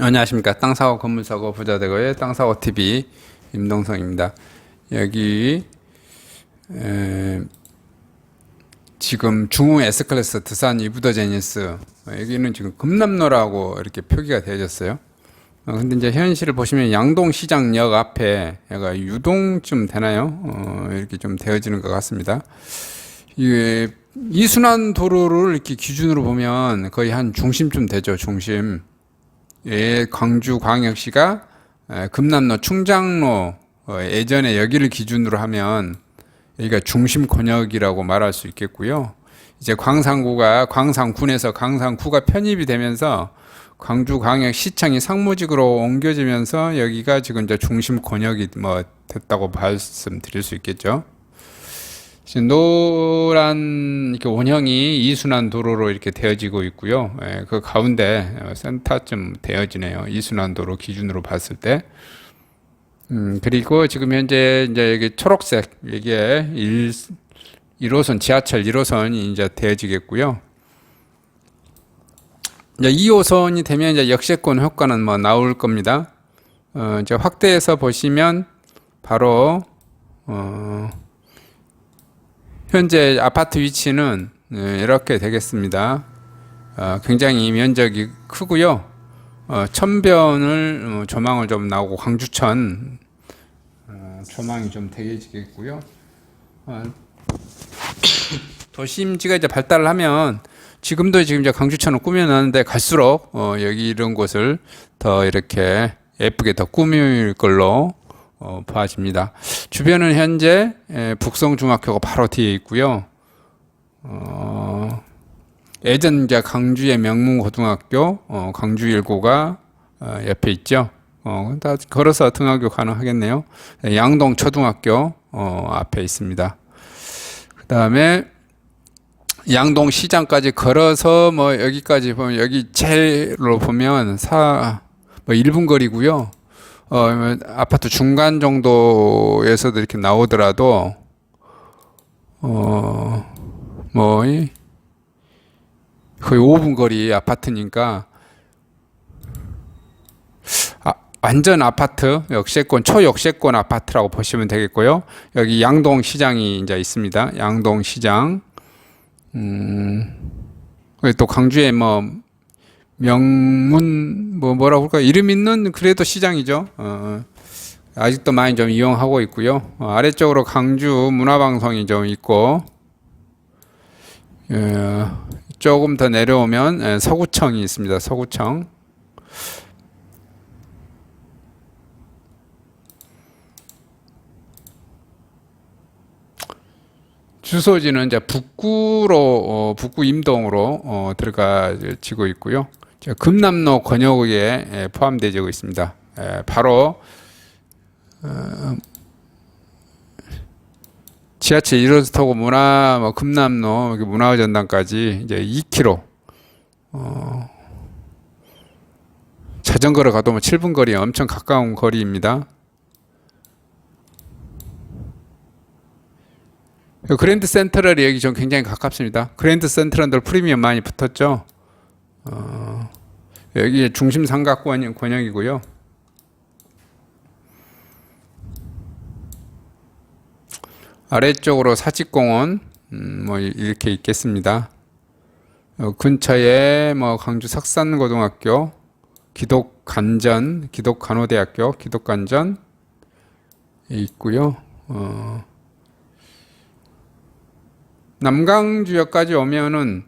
안녕하십니까 땅 사고 건물 사고 부자 되고의 땅 사고 TV 임동성입니다. 여기 에, 지금 중흥 S클래스 드산 이브더제니스 어, 여기는 지금 금남로라고 이렇게 표기가 되어졌어요. 어, 근데 이제 현실을 보시면 양동시장역 앞에 얘가 유동쯤 되나요? 어, 이렇게 좀 되어지는 것 같습니다. 이게 이순환 도로를 이렇게 기준으로 보면 거의 한 중심쯤 되죠, 중심. 예, 광주광역시가 에, 금남로 충장로 어, 예전에 여기를 기준으로 하면 여기가 중심 권역이라고 말할 수 있겠고요. 이제 광산구가 광산군에서 광산구가 편입이 되면서 광주광역시청이 상무직으로 옮겨지면서 여기가 지금 이제 중심 권역이 뭐 됐다고 말씀드릴 수 있겠죠. 노란 이렇게 원형이 이순환 도로로 이렇게 되어지고 있고요. 예, 그 가운데 어, 센터쯤 되어지네요. 이순환 도로 기준으로 봤을 때. 음, 그리고 지금 현재 이제 여기 초록색 이게 1, 1호선 지하철 1호선이 이제 되어지겠고요. 이제 2호선이 되면 이제 역세권 효과는 뭐 나올 겁니다. 어, 이제 확대해서 보시면 바로 어, 현재 아파트 위치는 예, 이렇게 되겠습니다. 어, 굉장히 면적이 크고요. 어, 천변을 어, 조망을 좀 나오고 광주천 어, 조망이 좀 되겠고요. 어, 도심지가 이제 발달을 하면 지금도 지금 이제 강주천을 꾸며놨는데 갈수록 어, 여기 이런 곳을 더 이렇게 예쁘게 더 꾸밀 걸로 어, 봐집니다. 주변은 현재 에, 북성중학교가 바로 뒤에 있고요. 어, 예전 이제 강주의 명문고등학교 어, 강주일고가 어, 옆에 있죠. 어, 다 걸어서 등하교 가능하겠네요. 네, 양동 초등학교 어, 앞에 있습니다. 그 다음에 양동 시장까지 걸어서 뭐 여기까지 보면 여기 제일로 보면 사 뭐 1분 거리고요. 어, 아파트 중간 정도에서도 이렇게 나오더라도, 어, 뭐, 이, 거의 5분 거리 아파트니까, 아, 완전 아파트, 역세권, 초역세권 아파트라고 보시면 되겠고요. 여기 양동 시장이 이제 있습니다. 양동 시장. 음, 또 광주에 뭐, 명문 뭐 뭐라고 할까 이름 있는 그래도 시장이죠. 어, 아직도 많이 좀 이용하고 있고요. 어, 아래쪽으로 강주 문화방송이 좀 있고 예, 조금 더 내려오면 예, 서구청이 있습니다. 서구청. 주소지는 이제 북구로 어, 북구 임동으로 어, 들어가지고 있고요. 자, 금남로 권역에 예, 포함되어 있습니다. 예, 바로 어, 지하철 1호선 타고 문화 뭐 금남로 문화전당까지 이제 2km 어, 자전거로 가도 뭐 7분 거리 엄청 가까운 거리입니다. 그랜드 센트럴이 여기 좀 굉장히 가깝습니다. 그랜드 센트럴도 프리미엄 많이 붙었죠. 어, 여기 중심 삼각권 권역이고요. 아래쪽으로 사직공원 음, 뭐 이렇게 있겠습니다. 어, 근처에 뭐 광주 석산고등학교, 기독간전, 기독간호대학교, 기독간전 있고요. 어, 남강주역까지 오면은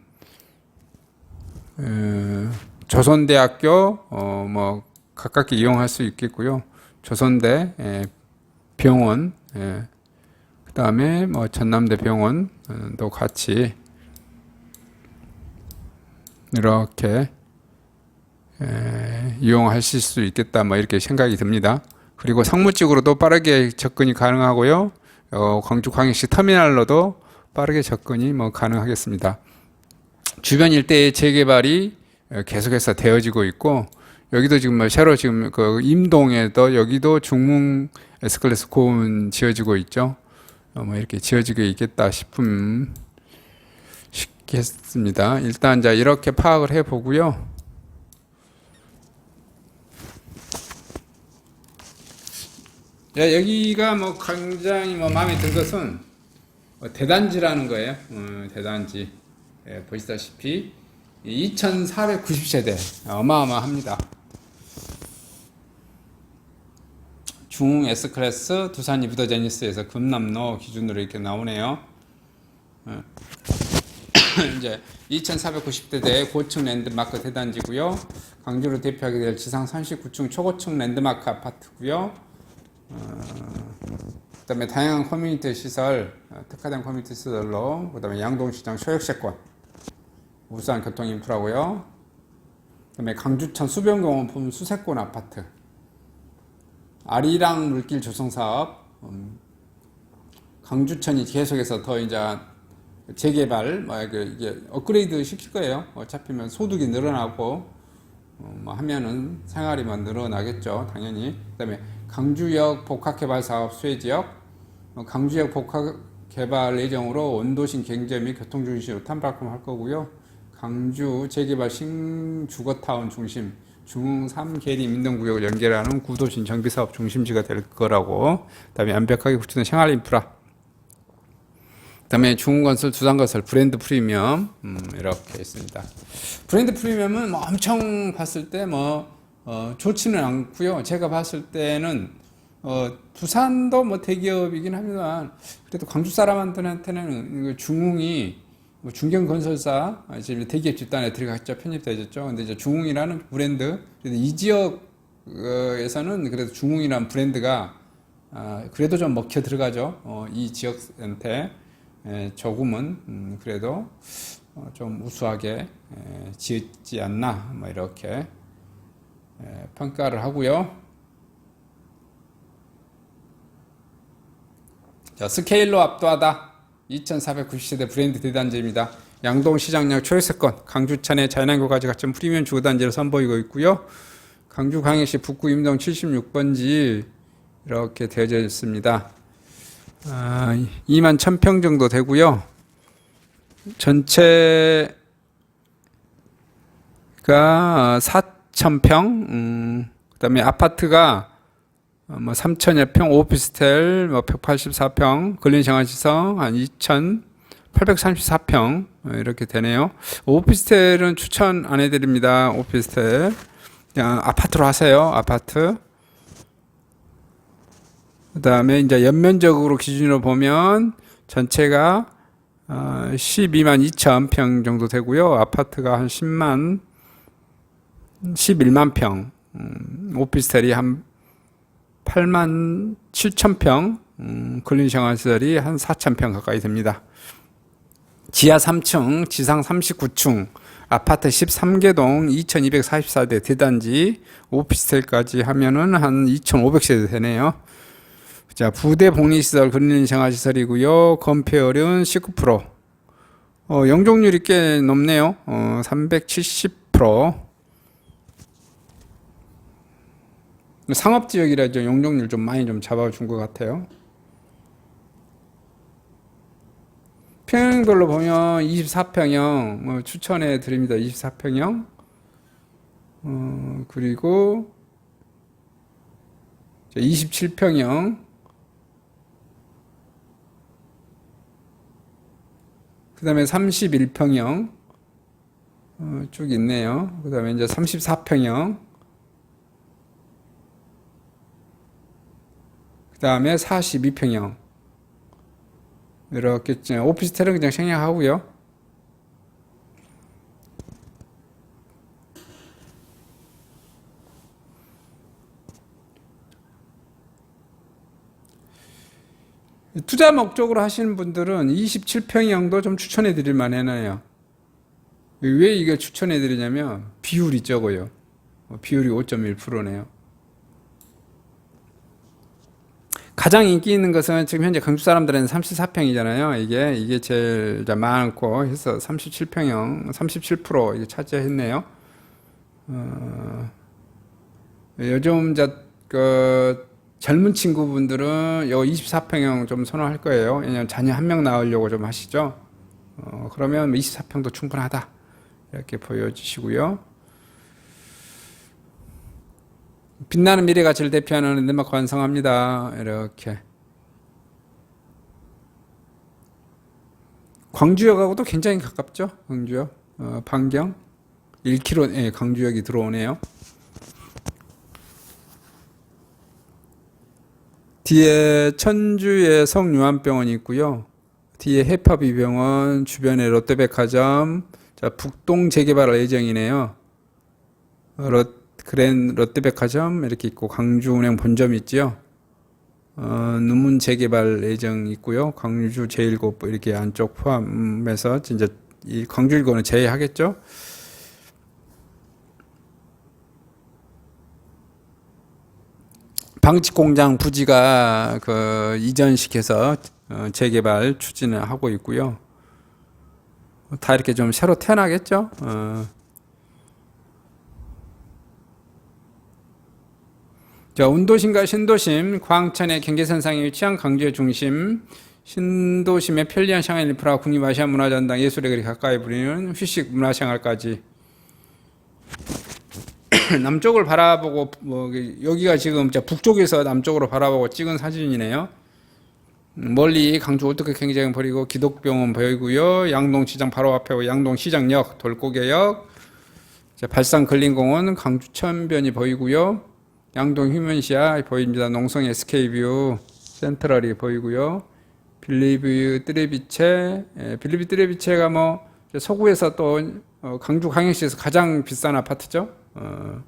에, 조선대학교 어, 뭐 가깝게 이용할 수 있겠고요. 조선대 에, 병원 에, 그다음에 뭐 전남대 병원도 같이 이렇게 에, 이용하실 수 있겠다 뭐 이렇게 생각이 듭니다. 그리고 상무직으로도 빠르게 접근이 가능하고요. 어, 광주 광역시 터미널로도 빠르게 접근이 뭐 가능하겠습니다. 주변 일대의 재개발이 계속해서 되어지고 있고 여기도 지금 뭐 새로 지금 그 임동에도 여기도 중문 에스클레스 고운 지어지고 있죠. 어, 뭐 이렇게 지어지고 있겠다 싶음 싶겠습니다. 일단 자 이렇게 파악을 해 보고요. 자 여기가 뭐 굉장히 뭐 마음에 든 것은 뭐 대단지라는 거예요. 음, 대단지 예, 보시다시피 2,490세대 어마어마합니다. 중 S 클래스 두산 이브더 제니스에서 금남로 기준으로 이렇게 나오네요. 어. 이제 2,490대대 고층 랜드마크 대단지고요. 강주로 대표하게 될 지상 39층 초고층 랜드마크 아파트고요. 어, 그다음에 다양한 커뮤니티 시설, 어, 특화된 커뮤니티 시설로 그다음에 양동시장 소액세권, 우수한 교통 인프라고요. 그다음에 강주천 수변공원품 수세권 아파트, 아리랑 물길 조성 사업, 음, 강주천이 계속해서 더 이제 재개발, 뭐 이게 업그레이드 시킬 거예요. 어차피면 소득이 늘어나고 어, 뭐 하면은 생활이만 늘어나겠죠, 당연히. 그다음에 강주역 복합개발 사업 수혜 지역, 어, 강주역 복합 개발 예정으로 원도심 경제 및 교통 중심으로 탐방할 거고요. 강주 재개발 신주거타운 중심 중 3계리 민동구역을 연결하는 구도심 정비사업 중심지가 될 거라고. 그다음에 완벽하게 구축된 생활 인프라. 그다음에 중흥건설, 두산건설, 브랜드 프리미엄 음, 이렇게 있습니다. 브랜드 프리미엄은 뭐 엄청 봤을 때뭐 어, 좋지는 않고요. 제가 봤을 때는 어, 부산도 뭐 대기업이긴 합니다만 그래도 광주 사람한테는 중흥이 뭐 중견 건설사 아, 지금 대기업 집단에 들어갔죠 편입되었죠. 근데 이제 중흥이라는 브랜드 이 지역에서는 그래도 중흥이라는 브랜드가 아, 그래도 좀 먹혀 들어가죠. 어, 이 지역한테 에, 조금은 음, 그래도 어, 좀 우수하게 에, 지었지 않나 뭐 이렇게 에, 평가를 하고요. 자, 스케일로 압도하다 2,490세대 브랜드 대단지입니다. 양동 시장역 초회세권 강주천의 자연환경 가치 가점 프리미엄 주거단지를 선보이고 있고요. 강주 광역시 북구 임동 76번지 이렇게 되어져 있습니다. 아, 2만 1000평 정도 되고요. 전체가 4000평, 음, 그 다음에 아파트가 어, 뭐 3천여 평, 오피스텔 뭐 184평, 근린생활시설 한 2,834평 어, 이렇게 되네요. 오피스텔은 추천 안 해드립니다. 오피스텔 그냥 아파트로 하세요. 아파트. 그 다음에 이제 연면적으로 기준으로 보면 전체가 어, 12만 2천 평 정도 되고요. 아파트가 한 10만, 11만 평, 음, 오피스텔이 한 8만 7천 평, 음, 근린생활시설이 한 4천 평 가까이 됩니다. 지하 3층, 지상 39층, 아파트 13개동 2244대 대단지, 오피스텔까지 하면은 한 2500세대 되네요. 자, 부대 복리시설, 근린생활시설이고요. 건폐율은 19%. 어, 영종률이 꽤 높네요. 어, 370%. 상업 지역이라죠. 용적률 좀 많이 좀 잡아준 것 같아요. 평형별로 보면 24평형 뭐 추천해 드립니다. 24평형. 어, 그리고 27평형. 그 다음에 31평형. 어, 쭉 있네요. 그 다음에 이제 34평형. 그 다음에 42평형. 이렇게 오피스텔은 그냥 생략하고요. 투자 목적으로 하시는 분들은 27평형도 좀 추천해 드릴 만해요. 왜 이게 추천해 드리냐면 비율이 적어요. 어, 비율이 5.1%네요. 가장 인기 있는 것은 지금 현재 강주 사람들은 34평이잖아요. 이게 이게 제일 많고 해서 37평형 37% 이게 차지했네요. 어, 요즘 저 그 젊은 친구분들은 요 24평형 좀 선호할 거예요. 왜냐면 자녀 한 명 낳으려고 좀 하시죠. 어, 그러면 24평도 충분하다. 이렇게 보여주시고요. 빛나는 미래 가치를 대표하는 랜드마크 완성합니다. 이렇게. 광주역하고도 굉장히 가깝죠. 광주역. 어, 반경 1km, 예, 광주역이 들어오네요. 뒤에 천주의 성유한병원이 있고요. 뒤에 해파비병원, 주변에 롯데백화점, 자, 북동 재개발 예정이네요. 어, 롯, 그랜 롯데백화점 이렇게 있고 광주은행 본점 있지요. 어, 누문 재개발 예정 있고요. 광주 제1고 이렇게 안쪽 포함해서 진짜 이 광주 일고는 제외하겠죠. 방직 공장 부지가 그 이전시켜서 어, 재개발 추진을 하고 있고요. 다 이렇게 좀 새로 태어나겠죠. 어. 자, 운도심과 신도심, 광천의 경계선상에 위치한 강주의 중심, 신도심의 편리한 샹하이 인프라 국립아시아 문화전당 예술의 거리 가까이 부리는 휴식 문화생활까지 남쪽을 바라보고 뭐 여기가 지금 저 북쪽에서 남쪽으로 바라보고 찍은 사진이네요. 멀리 강주 올드크 경기장을 버리고 기독병원 보이고요. 양동시장 바로 앞에 양동시장역, 돌고개역, 자, 발산 근린공원, 강주 천변이 보이고요. 양동 휴먼시아 보입니다. 농성 SK뷰 센트럴이 보이고요. 빌리뷰 뜨레비체, 예, 빌리뷰 뜨레비체가 뭐 서구에서 또 어, 강주 광역시에서 가장 비싼 아파트죠. 어,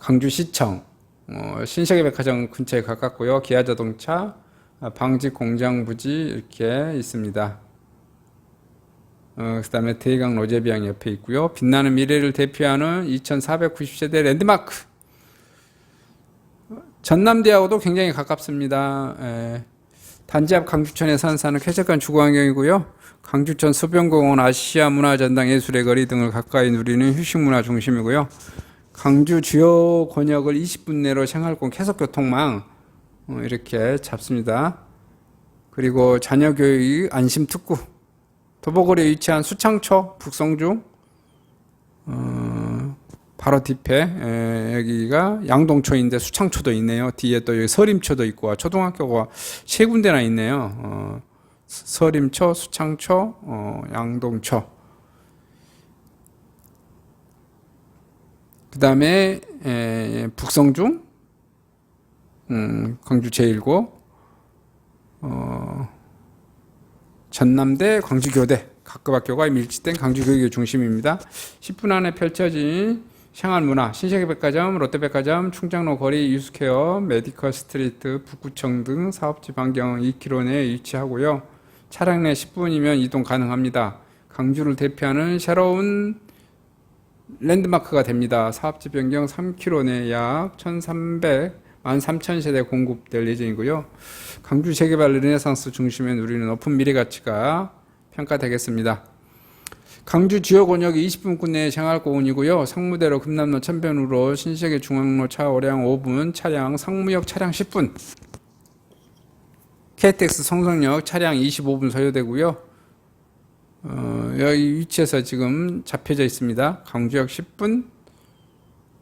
강주시청, 어, 신세계 백화점 근처에 가깝고요. 기아자동차, 아, 방직 공장 부지 이렇게 있습니다. 어, 그 다음에 대강 로제비앙 옆에 있고요. 빛나는 미래를 대표하는 2490세대 랜드마크. 전남대하고도 굉장히 가깝습니다. 에, 단지 앞 강주천에 산사는 쾌적한 주거환경이고요. 강주천 수변공원 아시아 문화전당 예술의 거리 등을 가까이 누리는 휴식문화 중심이고요. 강주 주요 권역을 20분 내로 생활권 계속교통망 어, 이렇게 잡습니다. 그리고 자녀교육 안심특구 도보거리에 위치한 수창초 북성중 어, 바로 뒤에 에, 여기가 양동초인데 수창초도 있네요. 뒤에 또 여기 서림초도 있고 초등학교가 세 군데나 있네요. 어, 서림초, 수창초, 어, 양동초. 그 다음에 북성중, 음, 광주 제1고, 어, 전남대, 광주교대 각급 학교가 밀집된 광주교육의 중심입니다. 10분 안에 펼쳐진 생활문화, 신세계백화점, 롯데백화점, 충장로 거리, 유스케어, 메디컬 스트리트, 북구청 등 사업지 반경 2km 내에 위치하고요. 차량 내 10분이면 이동 가능합니다. 강주를 대표하는 새로운 랜드마크가 됩니다. 사업지 변경 3km 내 약 1,300, 13,000세대 공급될 예정이고요. 강주 재개발 르네상스 중심에 누리는 높은 미래 가치가 평가되겠습니다. 강주 주요 권역이 20분권 내에 생활고운이고요. 상무대로 금남로 천변으로 신세계 중앙로 차오량 5분, 차량 상무역 차량 10분, KTX 성성역 차량 25분 소요되고요. 어, 여기 위치에서 지금 잡혀져 있습니다. 강주역 10분,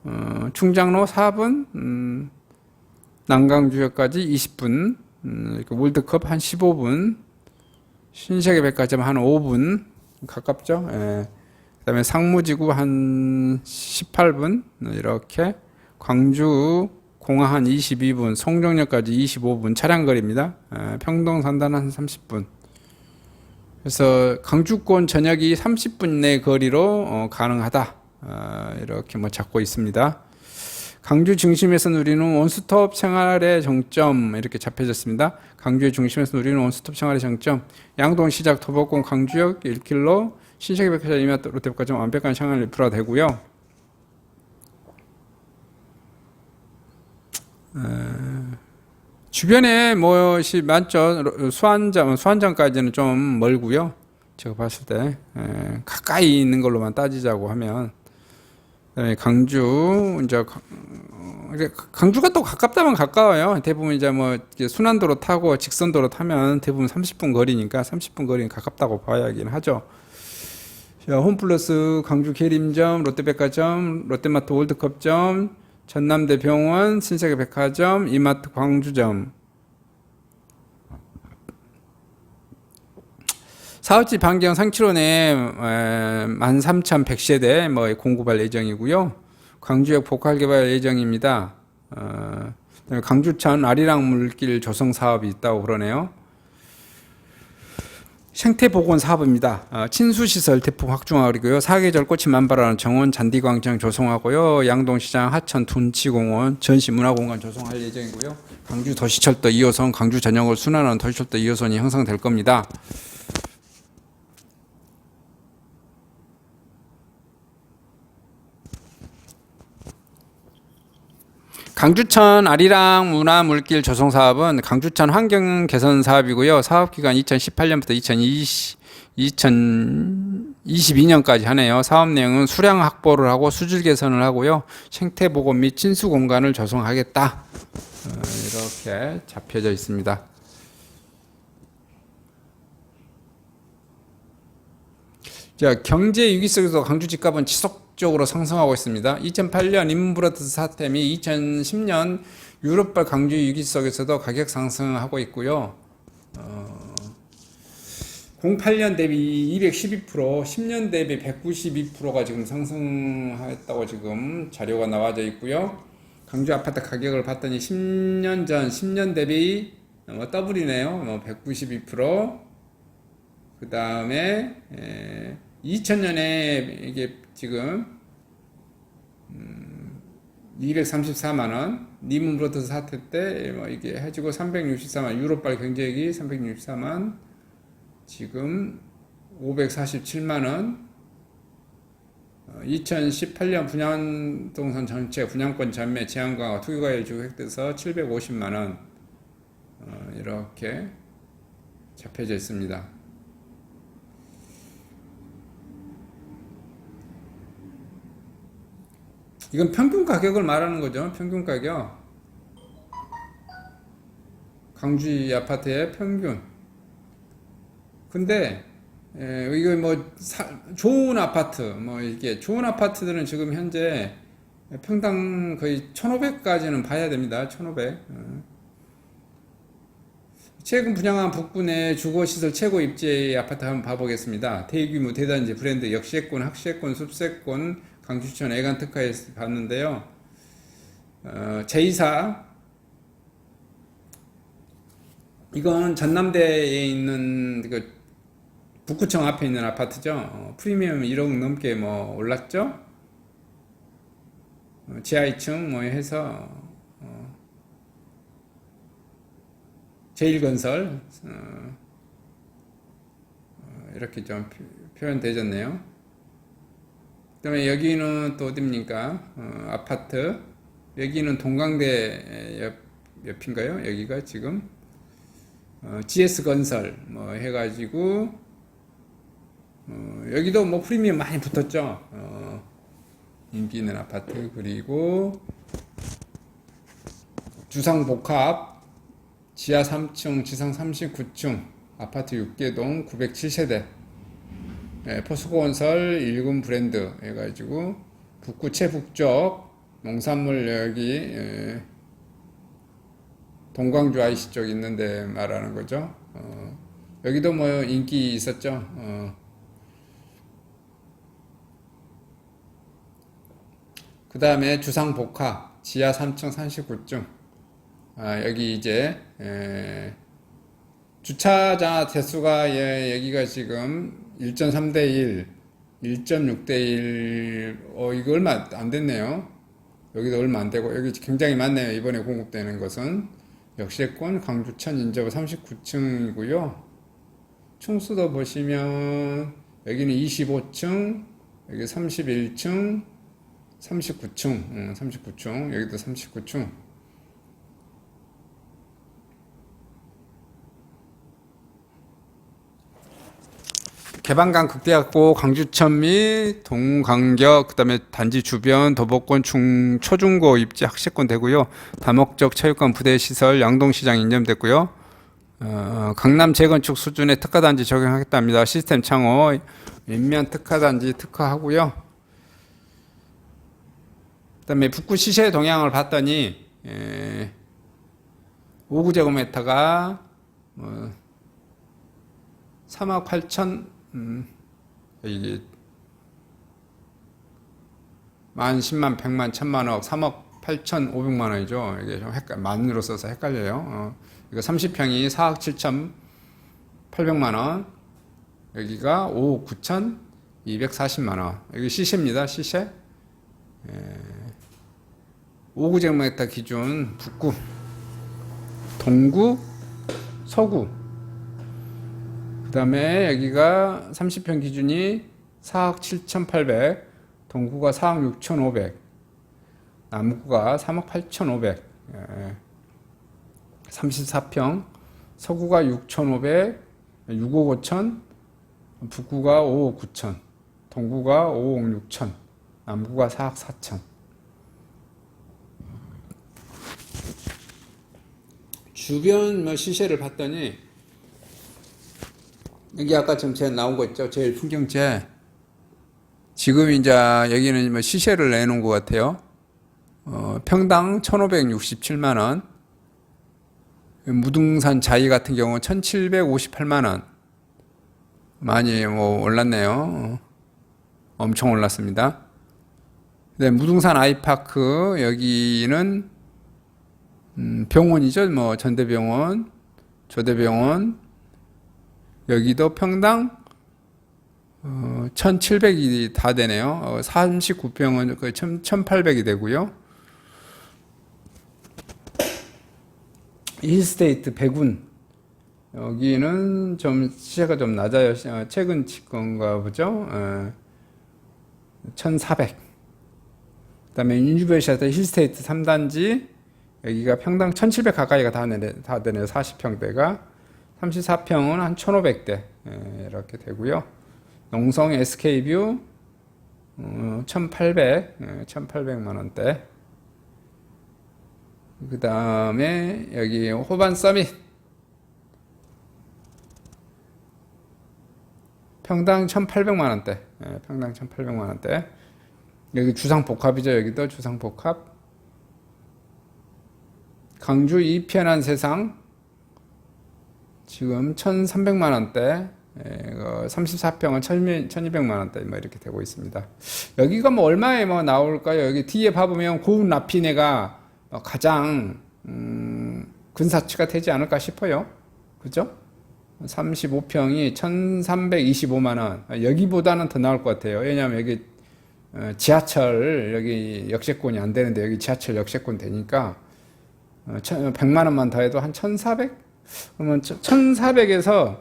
어, 충장로 4분, 음, 난강주역까지 20분, 음, 월드컵 한 15분, 신세계 백화점 한 5분 가깝죠. 예. 그 다음에 상무지구 한 18분 이렇게 광주 공항 한 22분, 송정역까지 25분 차량 거리입니다. 예, 평동 산단 한 30분. 그래서 강주권 전역이 30분 내 거리로 어, 가능하다. 어, 이렇게 뭐 잡고 있습니다. 강주 중심에서 누리는 원스톱 생활의 정점 이렇게 잡혀졌습니다. 강주의 중심에서 누리는 원스톱 생활의 정점 양동 시작 도보권 강주역 1km 신세계 백화점 이마트 롯데백화점 완벽한 생활 인프라 되고요. 주변에 무엇이 많죠. 수안장 수안장까지는 좀 멀고요. 제가 봤을 때 에, 가까이 있는 걸로만 따지자고 하면 그다음에 강주 이제 어, 강주가 또 가깝다면 가까워요. 대부분 이제 뭐 순환도로 타고 직선도로 타면 대부분 30분 거리니까 30분 거리는 가깝다고 봐야긴 하죠. 자, 홈플러스 광주 계림점, 롯데백화점, 롯데마트 월드컵점, 전남대병원, 신세계백화점, 이마트 광주점. 사업지 반경 상치론에 13,100세대 뭐 공급할 예정이고요. 광주역 복합 개발 예정입니다. 어, 강주천 아리랑 물길 조성 사업이 있다고 그러네요. 생태 보건 사업입니다. 어, 친수 시설 대폭 확충하고요. 사계절 꽃이 만발하는 정원 잔디광장 조성하고요. 양동시장 하천 둔치공원 전시 문화공간 조성할 예정이고요. 광주 도시철도 2호선 광주 전역을 순환하는 도시철도 2호선이 형성될 겁니다. 강주천 아리랑 문화 물길 조성 사업은 강주천 환경 개선 사업이고요. 사업 기간 2018년부터 2020 2022년까지 하네요. 사업 내용은 수량 확보를 하고 수질 개선을 하고요. 생태 보건 및 친수 공간을 조성하겠다. 어, 이렇게 잡혀져 있습니다. 자, 경제 위기 속에서 강주 집값은 지속적으로 상승하고 있습니다. 2008년 인문브라더스 사태 및 2010년 유럽발 강주 위기 속에서도 가격 상승하고 있고요. 어, 08년 대비 212%, 10년 대비 192%가 지금 상승했다고 지금 자료가 나와져 있고요. 강주 아파트 가격을 봤더니 10년 전, 10년 대비 뭐 더블이네요. 뭐 192%. 그 다음에 2000년에 이게 지금 음, 234만 원, 니문 브로더스 사태 때 뭐 이게 해지고 364만 유로발 경제액이 364만 지금 547만 원. 2018년 분양동산 전체 분양권 전매 제한과 투기과열 주 획돼서 750만 원 어, 이렇게 잡혀져 있습니다. 이건 평균 가격을 말하는 거죠. 평균 가격. 강주의 아파트의 평균. 근데 에, 이거 뭐 사, 좋은 아파트 뭐 이게 좋은 아파트들은 지금 현재 평당 거의 1,500까지는 봐야 됩니다. 1,500. 어. 최근 분양한 북군의 주거시설 최고 입지 아파트 한번 봐보겠습니다. 대규모 대단지 브랜드 역세권, 학세권, 숲세권, 강주천 애간 특화에서 봤는데요. 어, 제2사 이건 전남대에 있는 그 북구청 앞에 있는 아파트죠. 어, 프리미엄 1억 넘게 뭐 올랐죠. 어, 지하 2층 뭐 해서 어, 제1건설 어, 어, 이렇게 좀 표현되졌네요. 그다음에 여기는 또 어딥니까? 어, 아파트. 여기는 동강대 옆, 옆인가요? 여기가 지금 어, GS 건설 뭐 해가지고 어, 여기도 뭐 프리미엄 많이 붙었죠. 어, 인기 있는 아파트 그리고 주상 복합 지하 3층 지상 39층 아파트 6개동 907세대 예, 포스코건설 1군 브랜드 해가지고 북구 최북쪽 농산물 여기 예, 동광주 IC 쪽 있는데 말하는 거죠. 어, 여기도 뭐 인기 있었죠. 어. 그 다음에 주상복합 지하 3층 39층 아, 여기 이제 에, 주차자 대수가 예, 여기가 지금 1.3대 1, 1.6대 1, 어, 이거 얼마 안 됐네요. 여기도 얼마 안 되고, 여기 굉장히 많네요. 이번에 공급되는 것은. 역세권, 강주천, 인접은 39층이고요. 층수도 보시면, 여기는 25층, 여기 31층, 39층, 음, 39층, 여기도 39층. 개방감 극대화고 광주천 및 동강격 그다음에 단지 주변 도보권 중 초중고 입지 학습권 되고요. 다목적 체육관 부대 시설 양동시장 인정됐고요. 어, 강남 재건축 수준의 특화단지 적용하겠답니다. 시스템 창호 인면 특화단지 특화하고요. 그다음에 북구 시세 동향을 봤더니 에, 5구제곱미터가 어, 3억 8천 음, 이게 만 10만 100만 1000만억 3억 8천 5백만 원이죠. 이게 좀 헷갈 만으로 써서 헷갈려요. 어, 이거 30평이 4억 7천 8백만 원 여기가 5억 9천 240만 원 여기 시세입니다. 시세 5구제곱미터 기준 북구 동구 서구 그 다음에 여기가 30평 기준이 4억 7,800 동구가 4억 6,500 남구가 3억 8,500 예. 34평 서구가 6,500 6억 5천 북구가 5억 9천 동구가 5억 6천 남구가 4억 4천 주변 뭐 시세를 봤더니 여기 아까 좀 제가 나온 거 있죠? 제일 풍경제 지금 이제 여기는 뭐 시세를 내놓은 것 같아요. 어, 평당 1,567만 원. 무등산 자이 같은 경우 1,758만 원. 많이 뭐 올랐네요. 어, 엄청 올랐습니다. 네, 무등산 아이파크 여기는 음, 병원이죠. 뭐 전대병원, 조대병원 여기도 평당 어, 1,700이 다 되네요. 어, 39평은 거의 1,800이 되고요. 힐스테이트 백운 여기는 좀 시세가 좀 낮아요. 어, 최근 건가 보죠. 어, 1,400. 그다음에 유니버시아트 힐스테이트 3단지 여기가 평당 1700 가까이가 다 되네요. 40평대가. 34평은 한 1500대. 예, 이렇게 되고요. 농성 SK뷰, 어, 1800, 예, 1800만 원대. 그 다음에 여기 호반 서밋. 평당 1800만 원대. 예, 평당 1800만 원대. 여기 주상 복합이죠. 여기도 주상 복합. 강주 이 편한 세상 지금 1,300만 원대, 34평은 1,200만 원대 뭐 이렇게 되고 있습니다. 여기가 뭐 얼마에 뭐 나올까요? 여기 뒤에 봐보면 고운 라피네가 가장 음, 근사치가 되지 않을까 싶어요. 그죠? 35평이 1,325만 원. 여기보다는 더 나올 것 같아요. 왜냐하면 여기 어, 지하철 여기 역세권이 안 되는데 여기 지하철 역세권 되니까 100만 원만 더해도 한 1,400? 그러면 1,400에서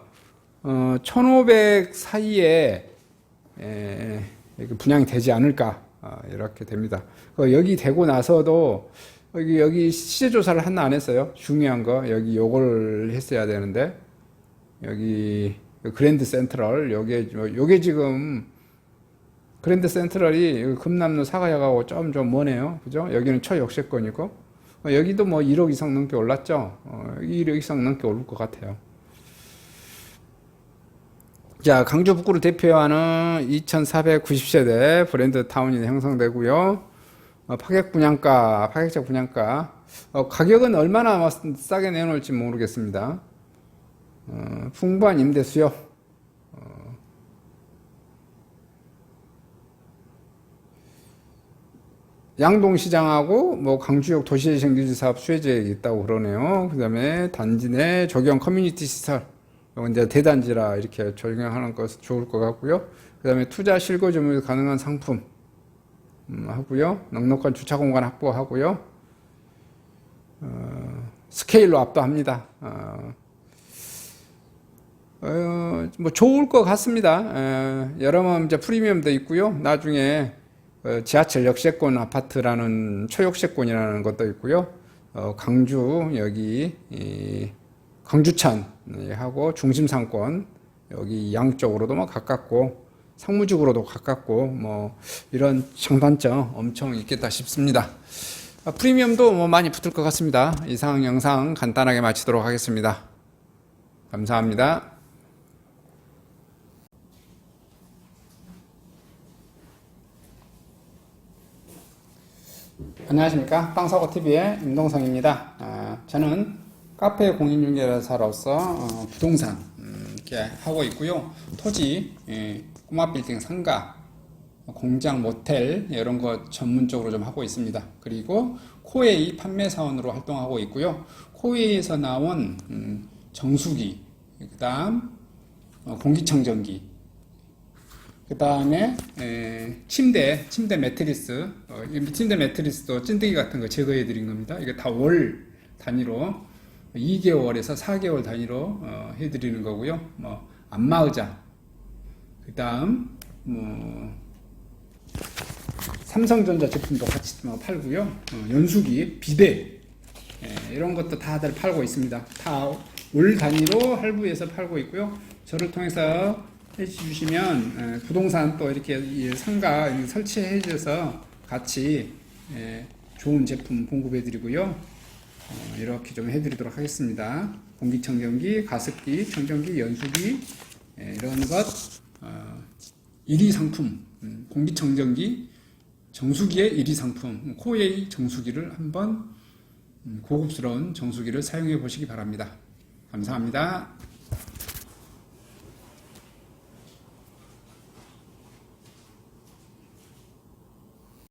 어, 1,500 사이에 에, 분양이 되지 않을까 아, 이렇게 됩니다. 어, 여기 되고 나서도 여기 여기 시세 조사를 하나 안 했어요. 중요한 거 여기 요걸 했어야 되는데 여기 그랜드 센트럴 요게 요게 지금 그랜드 센트럴이 금남로 사가야가고 좀 좀 머네요. 그죠? 여기는 초역세권이고 어, 여기도 뭐 1억 이상 넘게 올랐죠. 어, 1억 이상 넘게 오를 것 같아요. 자, 강주 북구를 대표하는 2,490세대 브랜드 타운이 형성되고요. 어, 파격 분양가, 파격적 분양가. 어, 가격은 얼마나 싸게 내놓을지 모르겠습니다. 어, 풍부한 임대 수요. 양동시장하고 뭐 강주역 도시재생규제 사업 수혜제액이 있다고 그러네요. 그 다음에 단지 내 적용 커뮤니티 시설. 이제 대단지라 이렇게 적용하는 것 좋을 것 같고요. 그 다음에 투자 실거 점유 가능한 상품 음, 하고요. 넉넉한 주차 공간 확보하고요. 어, 스케일로 압도합니다. 어, 어, 뭐 좋을 것 같습니다. 에, 여러 번 이제 프리미엄도 있고요. 나중에 어, 지하철 역세권 아파트라는 초역세권이라는 것도 있고요. 어, 강주 여기 강주천 하고 중심 상권 여기 양쪽으로도 뭐 가깝고 상무직으로도 가깝고 뭐 이런 장단점 엄청 있겠다 싶습니다. 아, 프리미엄도 뭐 많이 붙을 것 같습니다. 이상 영상 간단하게 마치도록 하겠습니다. 감사합니다. 안녕하십니까 빵사고TV의 임동성입니다. 아, 저는 카페 공인중개사로서 어, 부동산 음, 이렇게 하고 있고요. 토지, 예, 꼬마 빌딩 상가, 공장, 모텔 이런 거 전문적으로 좀 하고 있습니다. 그리고 코웨이 판매 사원으로 활동하고 있고요. 코웨이에서 나온 음, 정수기, 그 다음 어, 공기청정기, 그 다음에 침대, 침대 매트리스, 어, 이 침대 매트리스도 찐득이 같은 거 제거해 드린 겁니다. 이게 다 월 단위로 2개월에서 4개월 단위로 어, 해드리는 거고요. 뭐 안마의자, 그 다음 뭐 삼성전자 제품도 같이 뭐 팔고요. 어, 연수기, 비대 예, 이런 것도 다들 팔고 있습니다. 다 월 단위로 할부해서 팔고 있고요. 저를 통해서 해주시면 예, 부동산 또 이렇게 이 상가 설치해 줘서 같이 예, 좋은 제품 공급해 드리고요. 어, 이렇게 좀 해드리도록 하겠습니다. 공기청정기, 가습기, 청정기, 연수기 예, 이런 것 어, 1위 상품 음, 공기청정기 정수기의 1위 상품 코웨이 정수기를 한번 음, 고급스러운 정수기를 사용해 보시기 바랍니다. 감사합니다.